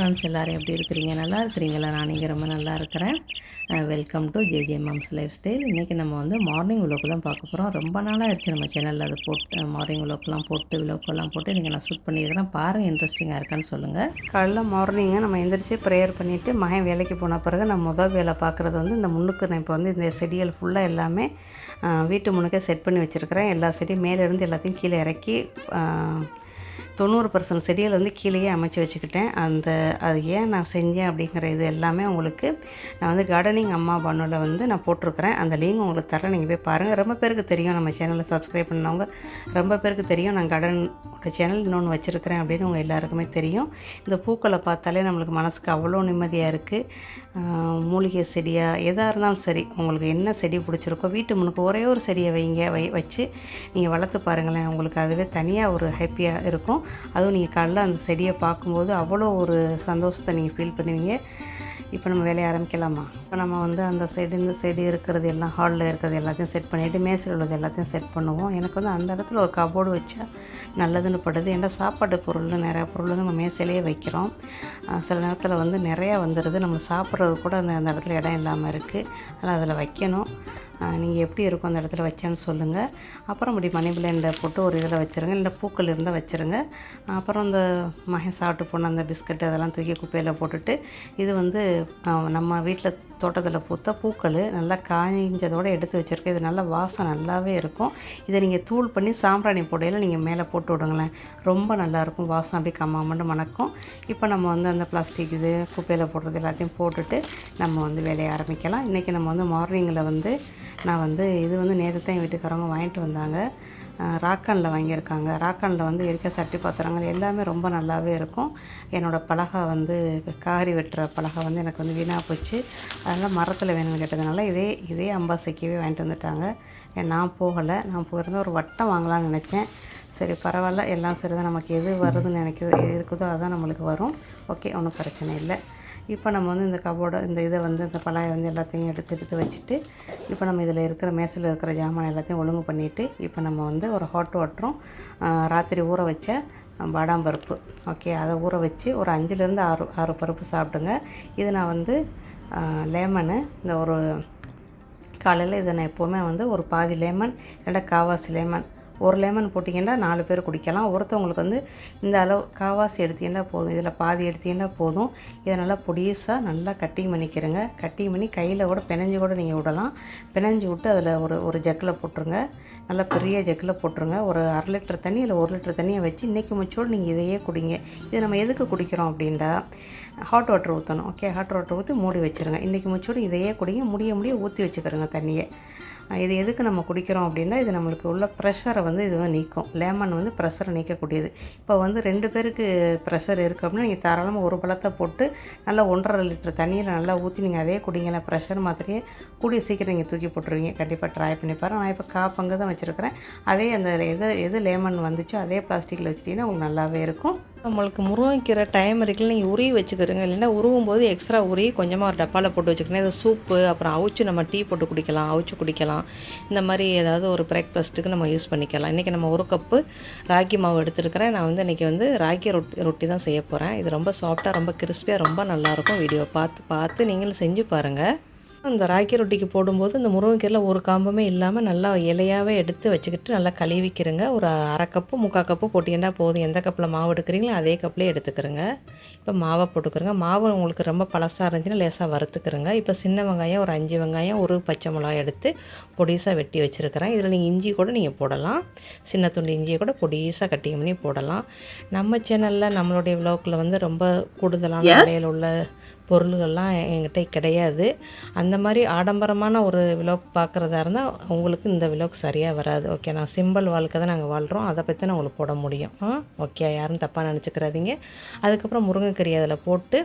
எல்லோரும் எப்படி இருக்கிறீங்க? நல்லா இருக்கிறீங்களா? நான் இங்கே ரொம்ப நல்லா இருக்கிறேன். Welcome to JJ moms lifestyle இன்றைக்கி நம்ம வந்து மார்னிங் விலோக்கு தான் பார்க்க போகிறோம் ரொம்ப நாளாக ஆயிடுச்சு நம்ம சேனலில் அதை போட்டு மார்னிங் விளோக்கெல்லாம் போட்டு விலோக்கெல்லாம் போட்டு இன்றைக்கி நான் ஷூட் பண்ணியிருக்கிறேன் பாருங்கள் இன்ட்ரெஸ்டிங்காக இருக்கான்னு சொல்லுங்கள் காலைல மார்னிங்கு நம்ம எந்திரிச்சு ப்ரேயர் பண்ணிவிட்டு மகன் வேலைக்கு போன பிறகு நான் முதல் வேலை பார்க்குறது வந்து இந்த முன்னுக்கு நான் இப்போ வந்து இந்த செடிகள் ஃபுல்லாக எல்லாமே வீட்டு முன்னுக்கே செட் பண்ணி வச்சுருக்கிறேன். எல்லா செடியும் மேலேருந்து எல்லாத்தையும் கீழே இறக்கி தொண்ணூறு பர்சன்ட் செடிகள் வந்து கீழேயே அமைச்சு வச்சுக்கிட்டேன். அந்த அது ஏன் நான் செஞ்சேன் அப்படிங்கிற இது எல்லாமே உங்களுக்கு நான் வந்து கார்டனிங் அம்மா பண்ணுவில் வந்து நான் போட்டிருக்கிறேன். அந்த லிங்க் உங்களுக்கு தரேன். நீங்கள் போய் பாருங்கள் ரொம்ப பேருக்கு தெரியும். நம்ம சேனலை சப்ஸ்கிரைப் பண்ணவங்க ரொம்ப பேருக்கு தெரியும். நான் கார்டனோட சேனல் இன்னொன்று வச்சுருக்கிறேன் அப்படின்னு உங்கள் எல்லாருக்குமே தெரியும். இந்த பூக்களை பார்த்தாலே நம்மளுக்கு மனசுக்கு அவ்வளோ நிம்மதியாக இருக்குது மூலிகை செடியாக எதாக இருந்தாலும் சரி உங்களுக்கு என்ன செடி பிடிச்சிருக்கோ வீட்டு முன்னுக்கு ஒரே ஒரு செடியை வைங்க. வை வச்சு நீங்கள் வளர்த்து பாருங்களேன். உங்களுக்கு அதுவே தனியாக ஒரு ஹாப்பியாக இருக்கும். அதுவும் நீங்கள் காலைல அந்த செடியை பார்க்கும்போது அவ்வளோ ஒரு சந்தோஷத்தை நீங்கள் ஃபீல் பண்ணுவீங்க. இப்போ நம்ம வேலையை ஆரம்பிக்கலாமா? இப்போ நம்ம வந்து அந்த சைடு இந்த சைடு இருக்கிறது எல்லாம் ஹாலில் இருக்கிறது எல்லாத்தையும் செட் பண்ணிவிட்டு மேசில் உள்ளது எல்லாத்தையும் செட் பண்ணுவோம். எனக்கு வந்து அந்த இடத்துல ஒரு கபோர்டு வச்சா நல்லதுன்னு படுது ஏன்னா சாப்பாட்டு பொருள் நிறையா பொருள் வந்து நம்ம மேசையிலேயே வைக்கிறோம். சில நேரத்தில் வந்து நிறையா வந்துடுது நம்ம சாப்பிட்றது கூட அந்த அந்த இடத்துல இடம் இல்லாமல் இருக்குது அதனால் அதில் வைக்கணும். நீங்கள் எப்படி இருக்கும் அந்த இடத்துல வச்சேன்னு சொல்லுங்கள் அப்புறம் இப்படி மணி பிளேண்டை போட்டு ஒரு இதில் வச்சுருங்க. இல்லை பூக்கள் இருந்தால் வச்சுருங்க. அப்புறம் அந்த மகன் சாப்பிட்டு போன அந்த பிஸ்கட் அதெல்லாம் தூக்கி குப்பையில் போட்டுட்டு இது வந்து நம்ம வீட்டில் தோட்டத்தில் பூத்த பூக்கள் நல்லா காய்ஞ்சதோடு எடுத்து வச்சுருக்கேன் இது நல்லா வாசம் நல்லாவே இருக்கும். இதை நீங்கள் தூள் பண்ணி சாம்பிராணி போடையில் நீங்கள் மேலே போட்டு விடுங்களேன். ரொம்ப நல்லாயிருக்கும் வாசம் அப்படியே கம்மாமண்டு மணக்கும். இப்போ நம்ம வந்து அந்த பிளாஸ்டிக் இது குப்பையில் போடுறது எல்லாத்தையும் போட்டுட்டு நம்ம வந்து வேலையை ஆரம்பிக்கலாம். இன்றைக்கி நம்ம வந்து மார்னிங்கில் வந்து நான் வந்து இது வந்து நேற்று தான் என் வீட்டுக்காரவங்க வாங்கிட்டு வந்தாங்க. ராக்கானில் வாங்கியிருக்காங்க. ராக்கானில் வந்து இருக்க சட்டி பாத்திரங்கள் எல்லாமே ரொம்ப நல்லாவே இருக்கும். என்னோடய பலகா வந்து காரி வெட்டுற பலகா வந்து எனக்கு வந்து வீணாக போச்சு. அதனால் மரத்தில் வேணும்னு கேட்டதுனால இதே இதே அம்பாசைக்கவே வாங்கிட்டு வந்துட்டாங்க. ஏன் நான் போகலை. நான் போயிருந்த ஒரு வட்டம் வாங்கலாம்னு நினச்சேன். சரி பரவாயில்ல. எல்லாம் சரிதான். நமக்கு எது வருதுன்னு நினைக்குதோ இருக்குதோ அதுதான் நம்மளுக்கு வரும். ஓகே ஒன்றும் பிரச்சனை இல்லை. இப்போ நம்ம வந்து இந்த கபோர்டை இந்த இதை வந்து இந்த பலாயை வந்து எல்லாத்தையும் எடுத்து எடுத்து வச்சுட்டு இப்போ நம்ம இதில் இருக்கிற மேசில் இருக்கிற ஜாமான் எல்லாத்தையும் ஒழுங்கு பண்ணிவிட்டு இப்போ நம்ம வந்து ஒரு ஹாட் வாட்டரும் ராத்திரி ஊற வச்ச பாடாம் பருப்பு. ஓகே அதை ஊற வச்சு ஒரு அஞ்சுலேருந்து ஆறு ஆறு பருப்பு சாப்பிடுங்க. இது நான் வந்து லெமனு இந்த ஒரு காலையில் இதை நான் எப்போவுமே வந்து ஒரு பாதி லெமன் இல்லை காவாசி லெமன் ஒரு லெமன் போட்டிங்கன்னா நாலு பேர் குடிக்கலாம். ஒருத்தவங்களுக்கு வந்து இந்த அளவு காவாசி எடுத்தீங்கன்னா போதும். இதில் பாதி எடுத்தீங்கன்னா போதும். இதை நல்லா பொடியஸாக நல்லா கட்டிங் பண்ணிக்கிறேங்க. கட்டிங் பண்ணி கையில் கூட பிணைஞ்சு கூட நீங்கள் விடலாம். பிணைஞ்சு விட்டு அதில் ஒரு ஒரு ஜக்கில் போட்டுருங்க. நல்லா பெரிய ஜக்கில் போட்டுருங்க. ஒரு அரை லிட்டர் தண்ணி இல்லை ஒரு லிட்டர் தண்ணியை வச்சு இன்றைக்கி முச்சோடு நீங்கள் இதையே குடிங்க. இது நம்ம எதுக்கு குடிக்கிறோம் அப்படின்டா ஹாட் வாட்டர் ஊற்றணும் ஓகே ஹாட் வாட்டர் ஊற்றி மூடி வச்சுருங்க. இன்றைக்கி முச்சோடு இதையே குடிங்க. முடிய முடிய ஊற்றி வச்சுக்கிறோங்க தண்ணியை. இது எதுக்கு நம்ம குடிக்கிறோம் அப்படின்னா இது நம்மளுக்கு உள்ள ப்ரெஷரை வந்து இது வந்து நீக்கும். லெமன் வந்து ப்ரெஷரை நீக்கக்கூடியது. இப்போ வந்து ரெண்டு பேருக்கு ப்ரெஷர் இருக்குது அப்படின்னா நீங்கள் தாராளமாக ஒரு பழத்தை போட்டு நல்லா ஒன்றரை லிட்டர் தண்ணியில் நல்லா ஊற்றி நீங்கள் அதே குடிங்களேன் ப்ரெஷர் மாத்திரையே கூடிய சீக்கிரம் நீங்கள் தூக்கி போட்டுருவீங்க. கண்டிப்பாக ட்ரை பண்ணி பாருங்கள் நான் இப்போ கா பங்கு தான் வச்சுருக்கிறேன். அதே அந்த எது எது லெமன் வந்துச்சோ அதே பிளாஸ்டிக்கில் வச்சிட்டிங்கன்னா உங்களுக்கு நல்லாவே இருக்கும். நம்மளுக்கு முருங்கைக்கீரை டைம் இருக்குல்ல நீங்கள் உருவி வச்சுக்கிறீங்க இல்லைன்னா உருவும் போது எக்ஸ்ட்ரா உருவி கொஞ்சமாக ஒரு டப்பாவில் போட்டு வச்சுக்கணும் இது சூப்பு அப்புறம் அவிச்சு நம்ம டீ போட்டு குடிக்கலாம் அவிச்சு குடிக்கலாம். இந்த மாதிரி ஏதாவது ஒரு பிரேக்ஃபாஸ்ட்டுக்கு நம்ம யூஸ் பண்ணிக்கலாம். இன்றைக்கி நம்ம ஒரு கப்பு ராகி மாவு எடுத்துருக்கிறேன். நான் வந்து இன்றைக்கி வந்து ராகி ரொட்டி ரொட்டி தான் செய்ய போகிறேன் இது ரொம்ப சாஃப்டாக ரொம்ப கிறிஸ்பியாக ரொம்ப நல்லாயிருக்கும் வீடியோ பார்த்து பார்த்து நீங்களும் செஞ்சு பாருங்கள் அந்த ராகி ரொட்டிக்கு போடும்போது இந்த முருங்கைக்கீரையில் ஒரு காம்புமே இல்லாமல் நல்லா இலையாகவே எடுத்து வச்சுக்கிட்டு நல்லா கழுவிக்கிறங்க. ஒரு அரை கப்பு முக்கால் கப்பு போட்டிங்கன்னா போதும். எந்த கப்பில் மாவு எடுக்கிறீங்களோ அதே கப்லேயே எடுத்துக்கிறங்க. இப்போ மாவை போட்டுக்கிறங்க. மாவு உங்களுக்கு ரொம்ப பழசாக இருந்துச்சுன்னா லேசாக வறுத்துக்கிறங்க. இப்போ சின்ன வெங்காயம் ஒரு அஞ்சு வெங்காயம் ஒரு பச்சை மிளகாய் எடுத்து பொடிசாக வெட்டி வச்சுருக்கிறேன். இதில் நீங்கள் இஞ்சி கூட நீங்கள் போடலாம். சின்ன துண்டு இஞ்சியை கூட பொடிசாக கட்டிங் பண்ணி போடலாம். நம்ம சேனலில் நம்மளுடைய விளோக்கில் வந்து ரொம்ப கூடுதலான விலையில் உள்ள பொருள்கள்லாம் என்கிட்ட கிடையாது. அந்த மாதிரி ஆடம்பரமான ஒரு விலாக் பார்க்குறதா இருந்தால் உங்களுக்கு இந்த விலாக் சரியாக வராது. ஓகே நான் சிம்பிள் வாழ்க்கை தான் நாங்கள் வாழ்கிறோம் அதை பற்றி நான் உங்களுக்கு போட முடியும். ஆ ஓகே யாரும் தப்பாக நினச்சிக்கிறாதீங்க. அதுக்கப்புறம் முருங்கைக்கறி அதில் போட்டு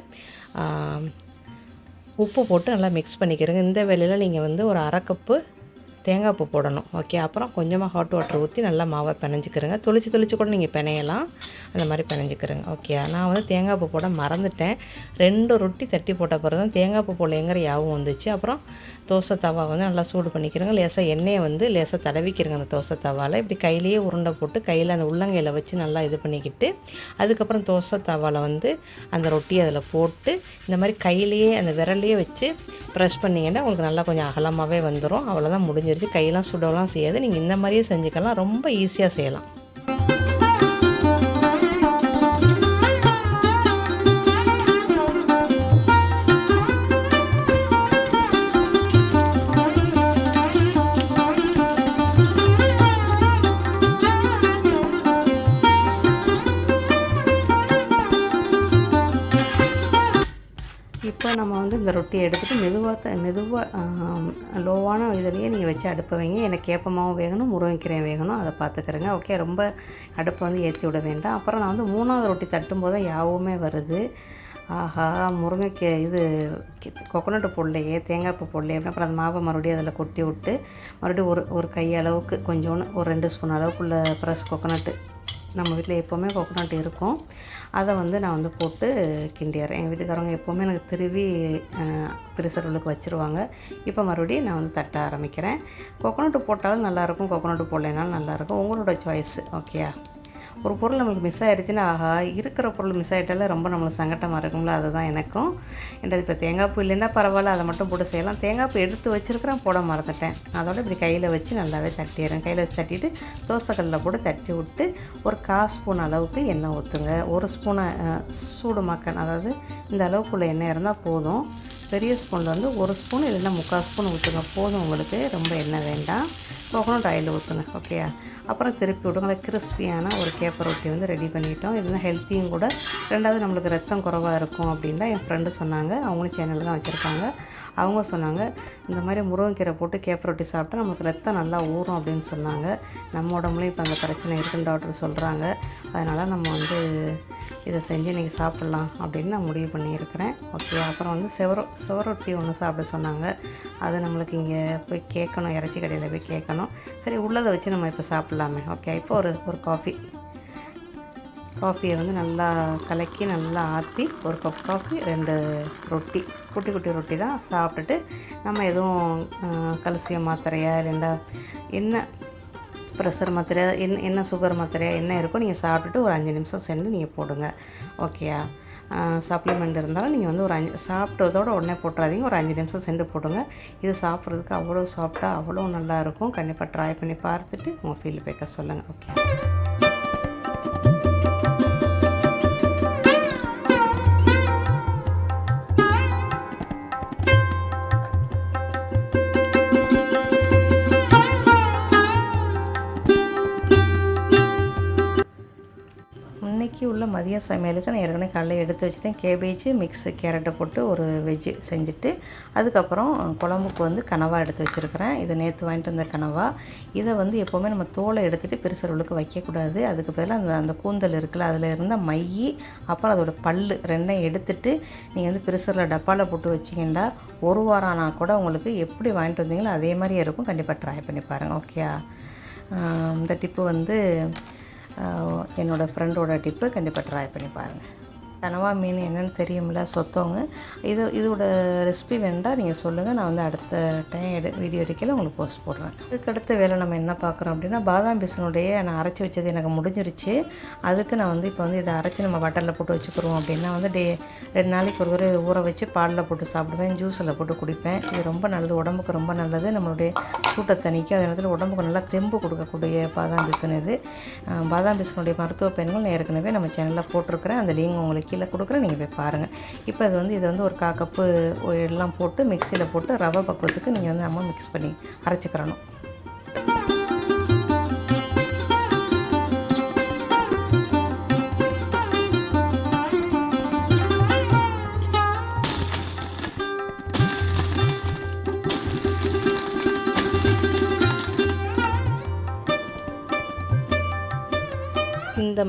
உப்பு போட்டு நல்லா மிக்ஸ் பண்ணிக்கிறேங்க. இந்த வேலையில் நீங்கள் வந்து ஒரு அரை கப்பு தேங்காய் பூ போடணும். ஓகே அப்புறம் கொஞ்சமாக ஹாட் வாட்டர் ஊற்றி நல்லா மாவை பிணைஞ்சிக்கிறேங்க. தொளிச்சு தொளிச்சு கூட நீங்கள் பிணையலாம். அந்த மாதிரி பிணைஞ்சிக்கிறேங்க. ஓகே நான் வந்து தேங்காய் பூ போட மறந்துட்டேன். ரெண்டு ரொட்டி தட்டி போட்ட பிறகு தான் தேங்காய் பூ போடலைங்கிற யாவும் வந்துச்சு. அப்புறம் தோசை தவா வந்து நல்லா சூடு பண்ணிக்கிறேங்க. லேசாக எண்ணெயை வந்து லேசாக தடவிக்கிறேங்க அந்த தோசை தவாவில் இப்படி கையிலேயே உருண்டை போட்டு கையில் அந்த உள்ளங்கையில் வச்சு நல்லா இது பண்ணிக்கிட்டு அதுக்கப்புறம் தோசை தவாவில் வந்து அந்த ரொட்டியை அதில் போட்டு இந்த மாதிரி கையிலேயே அந்த விரல்லையே வச்சு ப்ரெஸ் பண்ணிங்கன்னா உங்களுக்கு நல்லா கொஞ்சம் அகலமாகவே வந்துடும் அவ்வளோதான் முடிஞ்சிருச்சு கையெல்லாம் சுடலாம் செய்யாது. நீங்கள் இந்த மாதிரியே செஞ்சுக்கலாம். ரொம்ப ஈஸியாக செய்யலாம். இந்த ரொட்டியை எடுத்துகிட்டு மெதுவாக மெதுவாக லோவான இதுலேயே நீங்கள் வச்சு அடுப்பை வைங்க. எனக்கு கேப்பமாகவும் வேகணும் முருங்கைக்கீரையும் வேகணும். அதை பார்த்துக்கிறேங்க. ஓகே ரொம்ப அடுப்பை வந்து ஏற்றி விட வேண்டாம். அப்புறம் நான் வந்து மூணாவது ரொட்டி தட்டும்போது போது யாவுமே வருது. ஆஹா முருங்கைக்கீ இது கொக்கனட்டு போடலையே தேங்காய் பூ போடலையே அப்படின்னு அப்புறம் அந்த மாவை மறுபடியும் அதில் கொட்டி விட்டு மறுபடியும் ஒரு ஒரு கை அளவுக்கு கொஞ்சோன்னு ஒரு ரெண்டு ஸ்பூன் அளவுக்குள்ள ஃப்ரெஷ் கொக்கனட்டு நம்ம வீட்டில் எப்போவுமே கோகோனட் இருக்கும். அதை வந்து நான் வந்து போட்டு கிண்டிடுறேன். எங்கள் வீட்டுக்காரவங்க எப்போவுமே எனக்கு திருவி பிரிசர்வலுக்கு வச்சுருவாங்க. இப்போ மறுபடியும் நான் வந்து தட்ட ஆரம்பிக்கிறேன். கோகோனட்டு போட்டாலும் நல்லாயிருக்கும் கோகோனட்டு போடலைனாலும் நல்லாயிருக்கும் உங்களோட சாய்ஸ் ஓகேயா ஒரு பொருள் நம்மளுக்கு மிஸ் ஆகிடுச்சுன்னா ஆஹா இருக்கிற பொருள் மிஸ் ஆகிட்டாலே ரொம்ப நம்மளுக்கு சங்கட்டமாக இருக்கும்ல அதுதான் எனக்கும். என்னது இப்போ தேங்காய் பூ இல்லைன்னா பரவாயில்ல அதை மட்டும் போட்டு செய்யலாம். தேங்காய் பூ எடுத்து வச்சுருக்கிறேன் போட மறந்துட்டேன். அதோட இப்படி கையில் வச்சு நல்லாவே தட்டிடுறேன். கையில் வச்சு தட்டிட்டு தோசைக்கல்லில் போட்டு தட்டி விட்டு ஒரு கால் ஸ்பூன் அளவுக்கு எண்ணெய் ஊற்றுங்க ஒரு ஸ்பூனை சூடு மக்கன் அதாவது இந்த அளவுக்குள்ள எண்ணெய் இருந்தால் போதும். பெரிய ஸ்பூனில் வந்து ஒரு ஸ்பூன் இல்லைன்னா முக்கால் ஸ்பூன் ஊற்றுங்க போதும் உங்களுக்கு. ரொம்ப எண்ணெய் வேண்டாம். கோகோனட் ஆயில் ஊற்றுங்க ஓகேயா அப்புறம் திருப்பி விடுங்க. கிறிஸ்பியான ஒரு கேப்பர் ரொட்டி வந்து ரெடி பண்ணிட்டோம். இது வந்து ஹெல்த்தியும் கூட. ரெண்டாவது நம்மளுக்கு ரத்தம் குறவாக இருக்கும் அப்படின்னு தான் என் ஃப்ரெண்டு சொன்னாங்க. அவங்களும் சேனலில் தான் வச்சுருக்காங்க அவங்க சொன்னாங்க இந்த மாதிரி முருங்கைக்கீரை போட்டு கேப்பர் ரொட்டி சாப்பிட்டா நமக்கு ரத்தம் நல்லா ஊறும் அப்படின்னு சொன்னாங்க. நம்ம உடம்புலையும் இப்போ அந்த பிரச்சனை இருக்குன்னு டாக்டர் சொல்கிறாங்க அதனால் நம்ம வந்து இதை செஞ்சு இன்றைக்கி சாப்பிட்லாம் அப்படின்னு நான் முடிவு பண்ணியிருக்கிறேன். ஓகே அப்புறம் வந்து செவரொ சுவரொட்டி ஒன்று சாப்பிட சொன்னாங்க. அது நம்மளுக்கு இங்கே போய் கேட்கணும். இறச்சி கடையில் போய் கேட்கணும். சரி உள்ளதை வச்சு நம்ம இப்போ சாப்பிட்லாமே. ஓகே இப்போ ஒரு ஒரு காஃபி காஃபியை வந்து நல்லா கலக்கி நல்லா ஆற்றி ஒரு கப் காஃபி ரெண்டு ரொட்டி. குட்டி குட்டி ரொட்டி தான் சாப்பிட்டுட்டு நம்ம எதுவும் கல்சியம் மாத்திரையா இல்லைண்டா என்ன ப்ரெஷர் மாத்திரை என்ன என்ன சுகர் மாத்திரையா என்ன இருக்கோ நீங்கள் சாப்பிட்டுட்டு ஒரு அஞ்சு நிமிஷம் சென்று நீங்கள் போடுங்க. ஓகேயா சப்ளிமெண்ட் இருந்தாலும் நீங்கள் வந்து ஒரு அஞ்சு சாப்பிட்டதோட உடனே போட்டுறாதீங்க. ஒரு அஞ்சு நிமிஷம் சென்று போடுங்க. இது சாப்பிட்றதுக்கு அவ்வளோ சாப்பிட்டா அவ்வளோ நல்லாயிருக்கும் கண்டிப்பாக ட்ரை பண்ணி பார்த்துட்டு உங்கள் ஃபீல் பேக்க சொல்லுங்கள் ஓகே இன்றைக்கி உள்ள மதிய சமையலுக்கு நான் ஏற்கனவே காலையில் எடுத்து வச்சுட்டேன். கேபேஜ் மிக்ஸு கேரட்டை போட்டு ஒரு வெஜ்ஜு செஞ்சுட்டு அதுக்கப்புறம் குழம்புக்கு வந்து கனவா எடுத்து வச்சுருக்கிறேன். இதை நேற்று வாங்கிட்டு வந்த கனவா. இதை வந்து எப்போவுமே நம்ம தோலை எடுத்துகிட்டு பெருசருளுக்கு வைக்கக்கூடாது. அதுக்கு பதிலாக அந்த அந்த கூந்தல் இருக்குல்ல அதில் இருந்த மை அப்புறம் அதோடய பல் ரெண்டையும் எடுத்துட்டு நீங்கள் வந்து பெருசரில் டப்பாவில் போட்டு வச்சிங்கன்னா ஒரு வாரம் ஆனால் கூட உங்களுக்கு எப்படி வாங்கிட்டு வந்தீங்களோ அதே மாதிரியே இருக்கும். கண்டிப்பாக ட்ரை பண்ணி பாருங்கள் ஓகே இந்த டிப்பு வந்து என்னோடய ஃப்ரெண்டோட டிப்பு கண்டிப்பாக ட்ரை பண்ணி பாருங்கள் கனவா மீன் என்னென்னு தெரியும்ல சொத்தவங்க. இது இதோட ரெசிபி வேண்டாம் நீங்கள் சொல்லுங்கள் நான் வந்து அடுத்த டைம் எடு வீடியோ எடுக்கல உங்களுக்கு போஸ்ட் போடுறேன். அதுக்கு அடுத்த வேலை நம்ம என்ன பார்க்குறோம் அப்படின்னா பாதாம் பிசனுடைய நான் அரைச்சி வச்சது எனக்கு முடிஞ்சிருச்சு. அதுக்கு நான் வந்து இப்போ வந்து இதை அரைச்சி நம்ம பட்டரில் போட்டு வச்சுக்கிறோம் அப்படின்னா வந்து டே ரெண்டு நாளைக்கு ஒரு தடவை ஊற வச்சு பாலில் போட்டு சாப்பிடுவேன் ஜூஸில் போட்டு குடிப்பேன். இது ரொம்ப நல்லது உடம்புக்கு ரொம்ப நல்லது. நம்மளுடைய சூட்டை தணிக்கும். அதே நேரத்தில் உடம்புக்கு நல்லா தெம்பு கொடுக்கக்கூடிய பாதாம் பிசன் இது. பாதாம் பிசனுடைய மருத்துவ பயன்கள் ஏற்கனவே நம்ம சேனலில் போட்டிருக்கிறேன். அந்த லிங்க் உங்களுக்கு கீழே கொடுக்குறேன். நீங்கள் போய் பாருங்கள் இப்போ இது வந்து இதை வந்து ஒரு கா கப்பு எல்லாம் போட்டு மிக்சியில் போட்டு ரவை பக்குவத்துக்கு நீங்கள் வந்து நம்ம மிக்ஸ் பண்ணி அரைச்சிக்கிறணும்.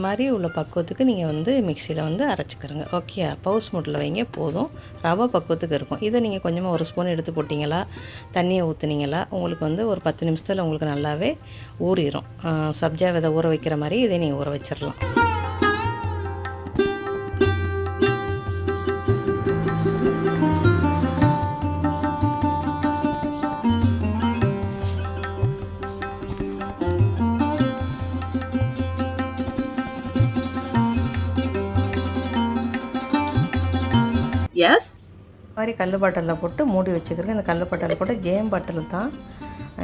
மாதிரி உள்ள பக்குவத்துக்கு நீங்கள் வந்து மிக்சியில் வந்து அரைச்சிக்கிறங்க. ஓகே பவுஸ் மூட்டில் வைங்க போதும். ரவை பக்குவத்துக்கு இருக்கும். இதை நீங்கள் கொஞ்சமாக ஒரு ஸ்பூன் எடுத்து போட்டிங்களா தண்ணியை ஊற்றுனீங்களா உங்களுக்கு வந்து ஒரு பத்து நிமிஷத்தில் உங்களுக்கு நல்லாவே ஊறிடும் சப்ஜா விதை ஊற வைக்கிற மாதிரி இதை நீங்கள் ஊற வச்சிடலாம் எஸ் மாதிரி கல் பாட்டலில் போட்டு மூடி வச்சுக்கிறேன். இந்த கல் பாட்டலில் போட்டு ஜேம் பாட்டில் தான்.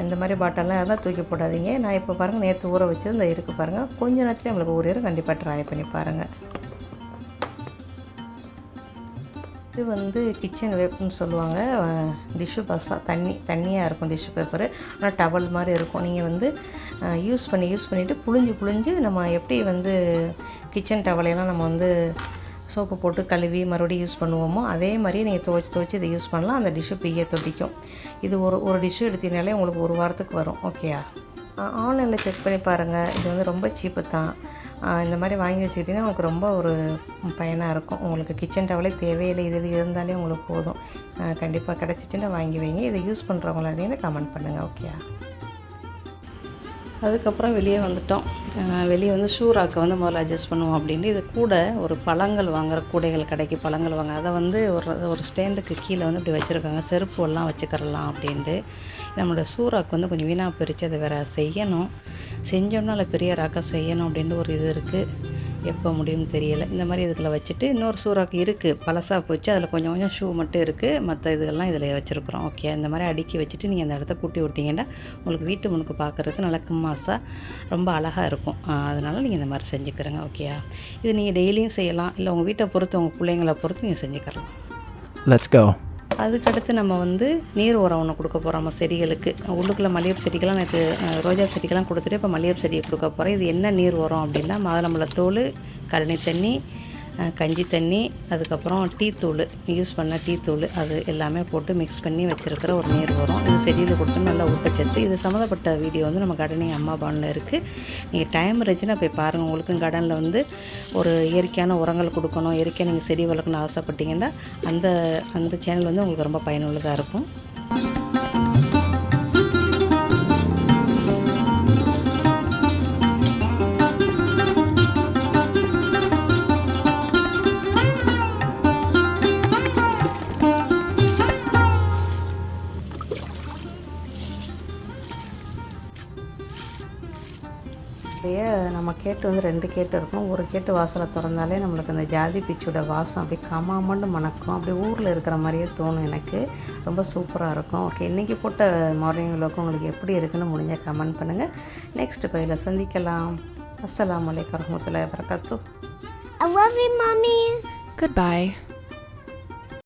இந்த மாதிரி பாட்டெல்லாம் இருந்தால் தூக்கி போடாதீங்க. நான் இப்போ பாருங்கள் நேற்று ஊற வச்சது இந்த இருக்குது பாருங்கள் கொஞ்ச நேரத்துலேயே நம்மளுக்கு ஊறிடும் கண்டிப்பாக ட்ரை பண்ணி பாருங்கள் இது வந்து கிச்சன் வேப்புன்னு சொல்லுவாங்க. டிஷ்ஷு பஸ்ஸாக தண்ணி தண்ணியாக இருக்கும் டிஷ்ஷு பேப்பரு ஆனால் டவல் மாதிரி இருக்கும். நீங்கள் வந்து யூஸ் பண்ணி யூஸ் பண்ணிவிட்டு புழிஞ்சு புழிஞ்சு நம்ம எப்படி வந்து கிச்சன் டவலையெல்லாம் நம்ம வந்து சோப்பு போட்டு கழுவி மறுபடியும் யூஸ் பண்ணுவோமோ அதே மாதிரி நீங்கள் துவைச்சி துவைச்சி இதை யூஸ் பண்ணலாம். அந்த டிஷ்ஷு பிய்ய தொட்டிக்கும். இது ஒரு ஒரு டிஷ்ஷு எடுத்தீங்கனாலே உங்களுக்கு ஒரு வாரத்துக்கு வரும். ஓகேயா ஆன்லைனில் செக் பண்ணி பாருங்கள் இது வந்து ரொம்ப சீப்பு தான். இந்த மாதிரி வாங்கி வச்சுக்கிட்டிங்கன்னா உங்களுக்கு ரொம்ப ஒரு பயனாக இருக்கும். உங்களுக்கு கிச்சன் டவலே தேவையில்லை. இது இருந்தாலே உங்களுக்கு போதும். கண்டிப்பாக கிடச்சிச்சின்னா வாங்கி வைங்க. இதை யூஸ் பண்ணுறவங்களா இருந்தீங்கன்னா கமெண்ட் பண்ணுங்கள் ஓகேயா அதுக்கப்புறம் வெளியே வந்துட்டோம். வெளியே வந்து ஷூ ராக்கை வந்து முதல்ல அட்ஜஸ்ட் பண்ணுவோம் அப்படின்ட்டு இது கூட ஒரு பழங்கள் வாங்குற கூடைகள் கடைக்கு பழங்கள் வாங்க அதை வந்து ஒரு ஒரு ஸ்டாண்டுக்கு கீழே வந்து இப்படி வச்சுருக்காங்க. செருப்பு எல்லாம் வச்சுக்கிறலாம் அப்படின்ட்டு. நம்மளோட ஷூ ராக் வந்து கொஞ்சம் வீணாக பிரித்து அதை வேறு செய்யணும். செஞ்சோம்னா அதில் பெரிய ராக்கை செய்யணும் அப்படின்ட்டு ஒரு இது இருக்குது எப்போ முடியும்னு தெரியலை. இந்த மாதிரி இதுக்குள்ள வச்சுட்டு இன்னொரு சூறாக்கு இருக்குது பழசாக போச்சு. அதில் கொஞ்சம் கொஞ்சம் ஷூ மட்டும் இருக்குது மற்ற இதுகள்லாம் இதில் வச்சுருக்குறோம். ஓகே இந்த மாதிரி அடுக்கி வச்சுட்டு நீங்கள் அந்த இடத்த கூட்டி விட்டீங்கன்னா உங்களுக்கு வீட்டு முனுக்கு பார்க்குறதுக்கு நல்லா கம்மாசாக ரொம்ப அழகாக இருக்கும். அதனால் நீங்கள் இந்த மாதிரி செஞ்சுக்கிறங்க ஓகேயா இது நீங்கள் டெய்லியும் செய்யலாம். இல்லை உங்கள் வீட்டை பொறுத்து உங்கள் பிள்ளைங்களை பொறுத்து நீங்கள் செஞ்சுக்கலாம். லெட்ஸ் கோ அதுக்கடுத்து நம்ம வந்து நீர் உரம் ஒன்று கொடுக்க போகிறோம் நம்ம செடிகளுக்கு. உள்ளுக்குள்ளே மல்லிகைப் செடிக்கெல்லாம் நேற்று ரோஜா செடிக்கெல்லாம் கொடுத்துட்டு இப்போ மல்லிகைப் செடியை கொடுக்க போகிறோம் இது என்ன நீர் உரம் அப்படின்னா மாதுளம்பழத்தோல் கழனி தண்ணி கஞ்சி தண்ணி அதுக்கப்புறம் டீ தூள். யூஸ் பண்ண டீ தூள் அது எல்லாமே போட்டு மிக்ஸ் பண்ணி வச்சுருக்கிற ஒரு நீர் வரும். இது செடியில் கொடுத்து நல்லா ஊட்டச்சத்து. இது சம்மந்தப்பட்ட வீடியோ வந்து நம்ம கார்டனிங் அம்மா பானில் இருக்குது நீங்கள் டைம் இருந்துச்சுன்னா போய் பாருங்கள் உங்களுக்கும் கடனில் வந்து ஒரு இயற்கையான உரங்கள் கொடுக்கணும். இயற்கையாக நீங்கள் செடி வளர்க்கணும்னு ஆசைப்பட்டீங்கன்னா அந்த அந்த சேனல் வந்து உங்களுக்கு ரொம்ப பயனுள்ளதாக இருக்கும். நிறைய நம்ம கேட்டு வந்து ரெண்டு கேட்டு இருக்கும் ஒரு கேட்டு வாசலை திறந்தாலே நம்மளுக்கு அந்த ஜாதி பிச்சோட வாசம் அப்படியே கமாமண்டு மணக்கும். அப்படியே ஊரில் இருக்கிற மாதிரியே தோணும் எனக்கு. ரொம்ப சூப்பராக இருக்கும். ஓகே இன்றைக்கி போட்ட மார்னிங் விளக்கு உங்களுக்கு எப்படி இருக்குன்னு முடிஞ்சால் கமெண்ட் பண்ணுங்கள் நெக்ஸ்ட் பதில் சந்திக்கலாம். அஸ்ஸலாமு அலைக்கும் வரஹ்மத்துல்லாஹி வபரகாத்துஹ். I love you, Mommy. Goodbye.